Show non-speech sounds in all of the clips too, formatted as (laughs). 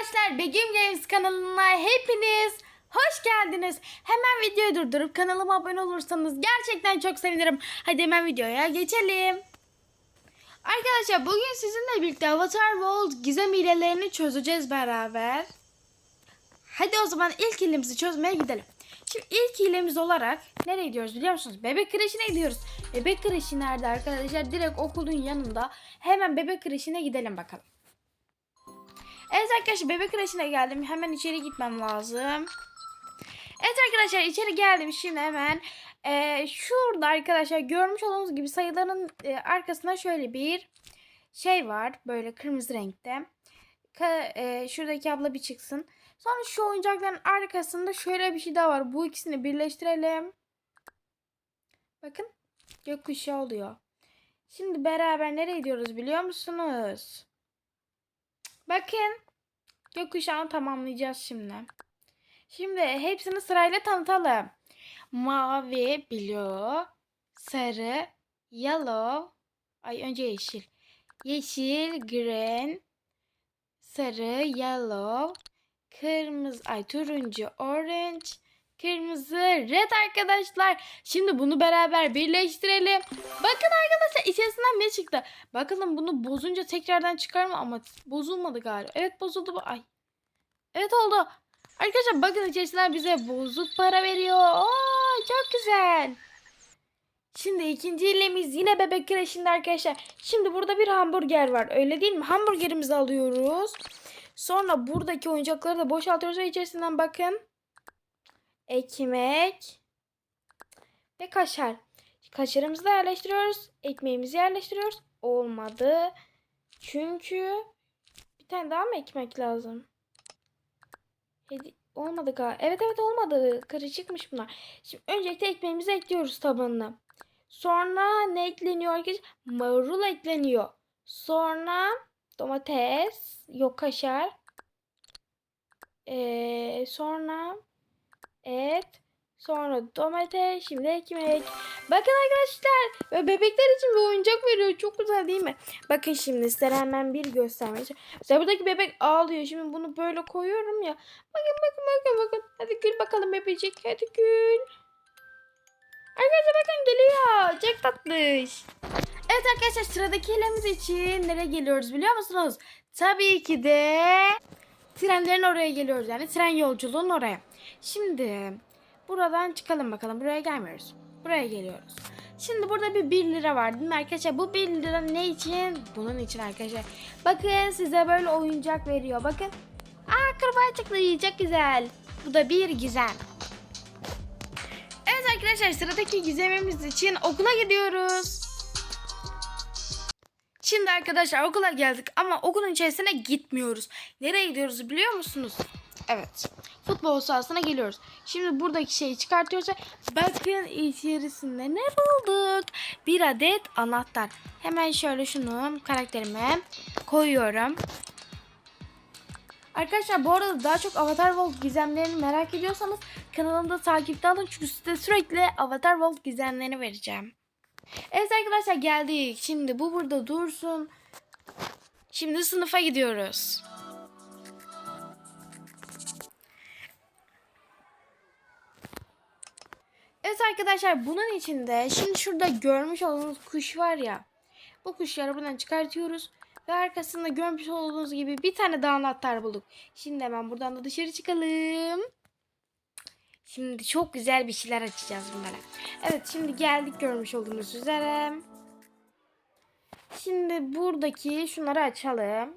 Arkadaşlar Begüm Games kanalına hepiniz hoş geldiniz. Hemen videoyu durdurup kanalıma abone olursanız gerçekten çok sevinirim. Hadi hemen videoya geçelim. Arkadaşlar bugün sizinle birlikte Avatar World gizem hilelerini çözeceğiz beraber. Hadi o zaman ilk hilemizi çözmeye gidelim. Şimdi ilk hilemiz olarak nereye gidiyoruz biliyor musunuz? Bebek kreşine gidiyoruz. Bebek kreşi nerede arkadaşlar? Direkt okulun yanında. Hemen bebek kreşine gidelim bakalım. Evet arkadaşlar bebek kreşine geldim. Hemen içeri gitmem lazım. Evet arkadaşlar içeri geldim. Şimdi hemen e, şurada arkadaşlar görmüş olduğunuz gibi sayıların e, arkasında şöyle bir şey var. Böyle kırmızı renkte. Ka- e, şuradaki abla bir çıksın. Sonra şu oyuncakların arkasında şöyle bir şey daha var. Bu ikisini birleştirelim. Bakın gökkuşağı oluyor. Şimdi beraber nereye gidiyoruz biliyor musunuz? Bakın. Gökkuşağını tamamlayacağız şimdi. Şimdi hepsini sırayla tanıtalım. Mavi, blue, sarı, yellow. Ay önce yeşil. Yeşil, green, sarı, yellow, kırmızı, ay turuncu, orange, kırmızı, red arkadaşlar. Şimdi bunu beraber birleştirelim. Bakın arkadaşlar içerisinden ne çıktı? Bakalım bunu bozunca tekrardan çıkar mı? Ama bozulmadı galiba. Evet bozuldu bu. Ay. Evet oldu. Arkadaşlar bakın içerisinden bize bozuk para veriyor. Oo, çok güzel. Şimdi ikinci ilemiz yine bebek kreşinde arkadaşlar. Şimdi burada bir hamburger var. Öyle değil mi? Hamburgerimizi alıyoruz. Sonra buradaki oyuncakları da boşaltıyoruz ve içerisinden bakın. Ekmek ve kaşar. Kaşarımızı da yerleştiriyoruz. Ekmeğimizi yerleştiriyoruz. Olmadı. Çünkü bir tane daha mı ekmek lazım? Olmadı galiba. Evet evet olmadı. Karışıkmış bunlar. Şimdi öncelikle ekmeğimizi ekliyoruz tabanına. Sonra ne ekleniyor arkadaşlar? Marul ekleniyor. Sonra domates, yok kaşar. Ee, sonra et, sonra domates, şimdi ekmek. Bakın arkadaşlar bebekler için bir oyuncak veriyor. Çok güzel değil mi? Bakın şimdi size hemen bir göstermeye. Mesela buradaki bebek ağlıyor. Şimdi bunu böyle koyuyorum ya. Bakın bakın bakın bakın. Hadi gül bakalım bebecik. Hadi gül. Arkadaşlar bakın geliyor. Çok tatlış. Evet arkadaşlar sıradaki hilemiz için nereye geliyoruz biliyor musunuz? Tabii ki de trenlerin oraya geliyoruz. Yani tren yolculuğun oraya. Şimdi buradan çıkalım bakalım. Buraya gelmiyoruz. Buraya geliyoruz. Şimdi burada bir 1 lira var değil mi arkadaşlar? Bu 1 lira ne için? Bunun için arkadaşlar. Bakın size böyle oyuncak veriyor. Bakın. Aa çıktı. Çok güzel. Bu da bir gizem. Evet arkadaşlar sıradaki gizemimiz için okula gidiyoruz. Şimdi arkadaşlar okula geldik ama okulun içerisine gitmiyoruz. Nereye gidiyoruz biliyor musunuz? Evet. Futbol sahasına geliyoruz. Şimdi buradaki şeyi çıkartıyoruz ve bakın içerisinde ne bulduk? Bir adet anahtar. Hemen şöyle şunu karakterime koyuyorum. Arkadaşlar bu arada daha çok Avatar World gizemlerini merak ediyorsanız kanalımda takipte alın. Çünkü size sürekli Avatar World gizemlerini vereceğim. Evet arkadaşlar geldik. Şimdi bu burada dursun. Şimdi sınıfa gidiyoruz. Evet arkadaşlar bunun içinde şimdi şurada görmüş olduğunuz kuş var ya. Bu kuşları buradan çıkartıyoruz. Ve arkasında görmüş olduğunuz gibi bir tane daha anahtar bulduk. Şimdi hemen buradan da dışarı çıkalım. Şimdi çok güzel bir şeyler açacağız bunlara. Evet şimdi geldik görmüş olduğunuz üzere. Şimdi buradaki şunları açalım.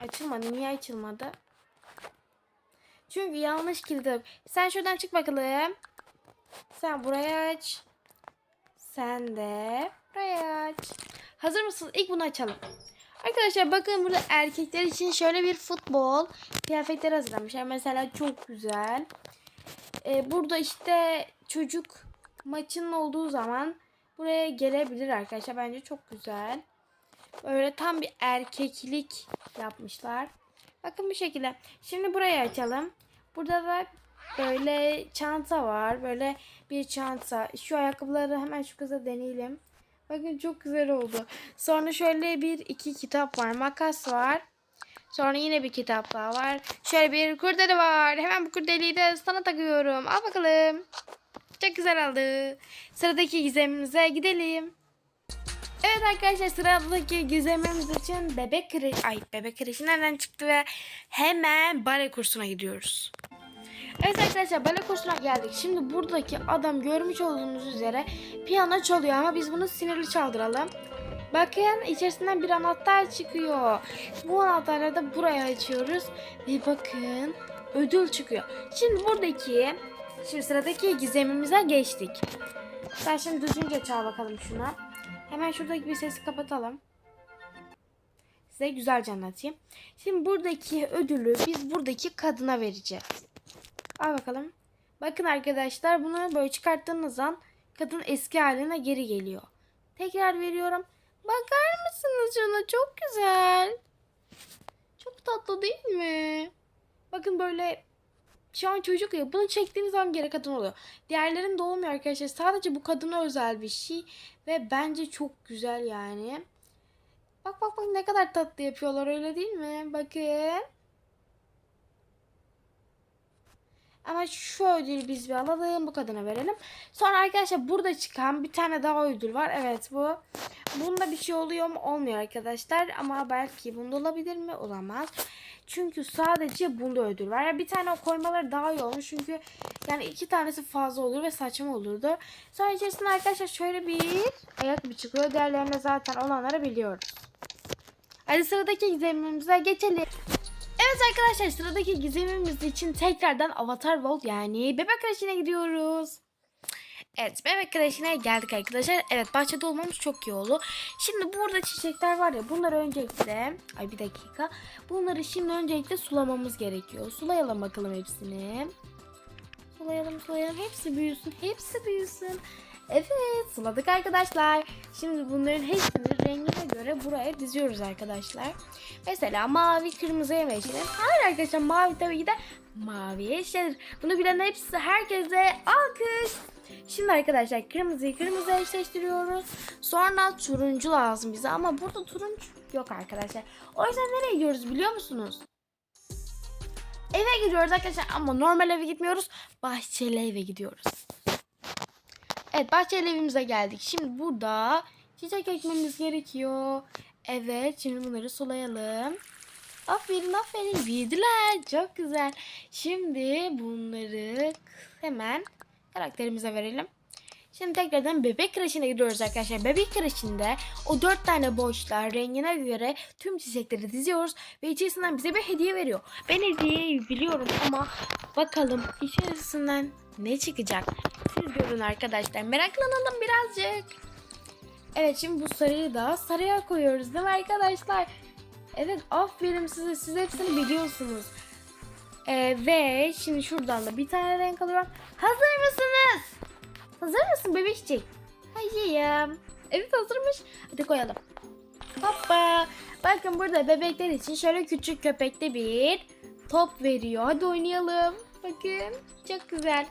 Açılmadı. Niye açılmadı? Çünkü yanlış kilitledim. Sen şuradan çık bakalım. Sen buraya aç. Sen de buraya aç. Hazır mısınız? İlk bunu açalım. Arkadaşlar bakın burada erkekler için şöyle bir futbol kıyafetleri hazırlamışlar. Mesela çok güzel. Ee, burada işte çocuk maçının olduğu zaman buraya gelebilir arkadaşlar. Bence çok güzel. Böyle tam bir erkeklik yapmışlar. Bakın bu şekilde. Şimdi burayı açalım. Burada da böyle çanta var. Böyle bir çanta. Şu ayakkabıları hemen şu kıza deneyelim. Bakın çok güzel oldu. Sonra şöyle bir iki kitap var. Makas var. Sonra yine bir kitap daha var. Şöyle bir kurdele var. Hemen bu kurdeleyi de sana takıyorum. Al bakalım. Çok güzel oldu. Sıradaki gizemimize gidelim. Evet arkadaşlar sıradaki gizemimiz için bebek kreşi, ay bebek kreşi nereden çıktı ve hemen bale kursuna gidiyoruz. Evet arkadaşlar bale kursuna geldik. Şimdi buradaki adam görmüş olduğunuz üzere piyano çalıyor ama biz bunu sinirli çaldıralım. Bakın içerisinden bir anahtar çıkıyor. Bu anahtarları da buraya açıyoruz. Ve bakın ödül çıkıyor. Şimdi buradaki, şimdi sıradaki gizemimize geçtik. Sen şimdi düzgünce çal bakalım şuna. Hemen şuradaki bir sesi kapatalım. Size güzelce anlatayım. Şimdi buradaki ödülü biz buradaki kadına vereceğiz. Al bakalım. Bakın arkadaşlar bunu böyle çıkarttığınız an kadın eski haline geri geliyor. Tekrar veriyorum. Bakar mısınız şuna? Çok güzel. Çok tatlı değil mi? Bakın böyle şu an çocuk ya. Bunu çektiğiniz zaman geri kadın oluyor. Diğerlerinde olmuyor arkadaşlar. Sadece bu kadına özel bir şey. Ve bence çok güzel yani. Bak bak bak ne kadar tatlı yapıyorlar öyle değil mi? Bakın. Ama şu ödülü biz bir alalım. Bu kadına verelim. Sonra arkadaşlar burada çıkan bir tane daha ödül var. Evet bu. Bunda bir şey oluyor mu? Olmuyor arkadaşlar. Ama belki bunda olabilir mi? Olamaz. Çünkü sadece bunda ödül var. Yani bir tane koymaları daha iyi olmuş. Çünkü yani iki tanesi fazla olur ve saçma olurdu. Sonra içerisinde arkadaşlar şöyle bir ayakkabı çıkıyor. Diğerlerine zaten olanları biliyoruz. Hadi sıradaki gizemimize geçelim. Evet arkadaşlar sıradaki gizemimiz için tekrardan Avatar World yani bebek kreşine gidiyoruz. Evet bebek kreşine geldik arkadaşlar. Evet bahçede olmamız çok iyi oldu. Şimdi burada çiçekler var ya bunları öncelikle ay bir dakika. Bunları şimdi öncelikle sulamamız gerekiyor. Sulayalım bakalım hepsini. Sulayalım sulayalım hepsi büyüsün hepsi büyüsün. Evet suladık arkadaşlar. Şimdi bunların hepsini rengine göre buraya diziyoruz arkadaşlar. Mesela mavi kırmızıya mı eşlenir? Hayır arkadaşlar mavi tabii ki de maviye eşlenir. Bunu bilen hepsi herkese alkış. Şimdi arkadaşlar kırmızıyı kırmızıya eşleştiriyoruz. Sonra turuncu lazım bize ama burada turuncu yok arkadaşlar. O yüzden nereye gidiyoruz biliyor musunuz? Eve gidiyoruz arkadaşlar ama normal eve gitmiyoruz. Bahçeli eve gidiyoruz. Evet bahçeli evimize geldik. Şimdi burada çiçek ekmemiz gerekiyor. Evet şimdi bunları sulayalım. Aferin aferin büyüdüler. Çok güzel. Şimdi bunları hemen karakterimize verelim. Şimdi tekrardan bebek kreşine gidiyoruz arkadaşlar. Bebek kreşinde o dört tane boşluğa rengine göre tüm çiçekleri diziyoruz ve içerisinden bize bir hediye veriyor. Ben hediyeyi biliyorum ama bakalım içerisinden ne çıkacak? Siz görün arkadaşlar. Meraklanalım birazcık. Evet şimdi bu sarıyı da sarıya koyuyoruz değil mi arkadaşlar? Evet aferin size. Siz hepsini biliyorsunuz. Ee, ve şimdi şuradan da bir tane renk alıyorum. Hazır mısınız? Hazır mısın bebişcik? Hayır. Evet hazırmış. Hadi koyalım. Hoppa. Bakın burada bebekler için şöyle küçük köpekte bir top veriyor. Hadi oynayalım. Bakın çok güzel.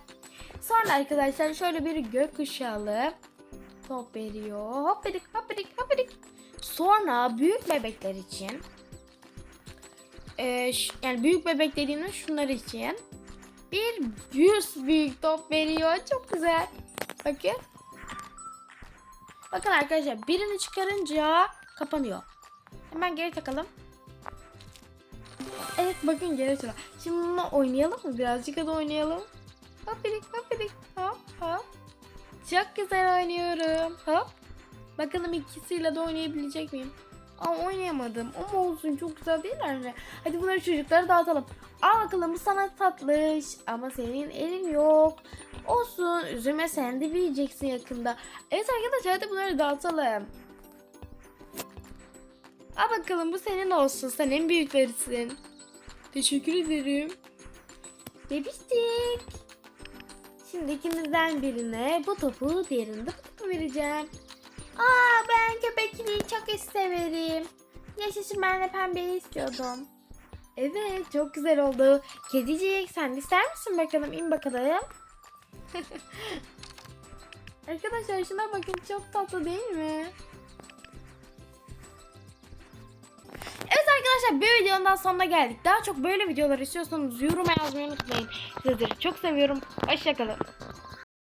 Sonra arkadaşlar şöyle bir gökkuşağı top veriyor. Hoppidik hoppidik hoppidik. Sonra büyük bebekler için e, yani büyük bebek dediğimiz şunlar için bir yüz büyük top veriyor. Çok güzel. Bakın. Bakın arkadaşlar birini çıkarınca kapanıyor. Hemen geri takalım. Evet bakın geri çıkıyor. Şimdi bununla oynayalım mı? Birazcık da oynayalım. Hopidik hopidik hop hop. Çok güzel oynuyorum. Hop. Bakalım ikisiyle de oynayabilecek miyim? Ama oynayamadım. Ama olsun çok güzel değiller mi? Hadi bunları çocuklara dağıtalım. Al bakalım bu sana tatlış. Ama senin elin yok. Olsun üzülme sen de büyüyeceksin yakında. Evet arkadaşlar hadi bunları dağıtalım. Al bakalım bu senin olsun. Sen en büyüklerisin. Teşekkür ederim. Bebiştik. Şimdi ikimizden birine bu topu diğerine de bu topu vereceğim. Aa ben köpekliği çok severim. Yaşasın ben de pembeyi istiyordum. Evet çok güzel oldu. Kedicik sen de ister misin bakalım? İn bakalım. (laughs) Arkadaşlar şuna bakın çok tatlı değil mi? Evet Arkadaşlar bir videonun daha sonuna geldik. Daha çok böyle videolar istiyorsanız yoruma yazmayı unutmayın. Sizleri çok seviyorum. Hoşçakalın.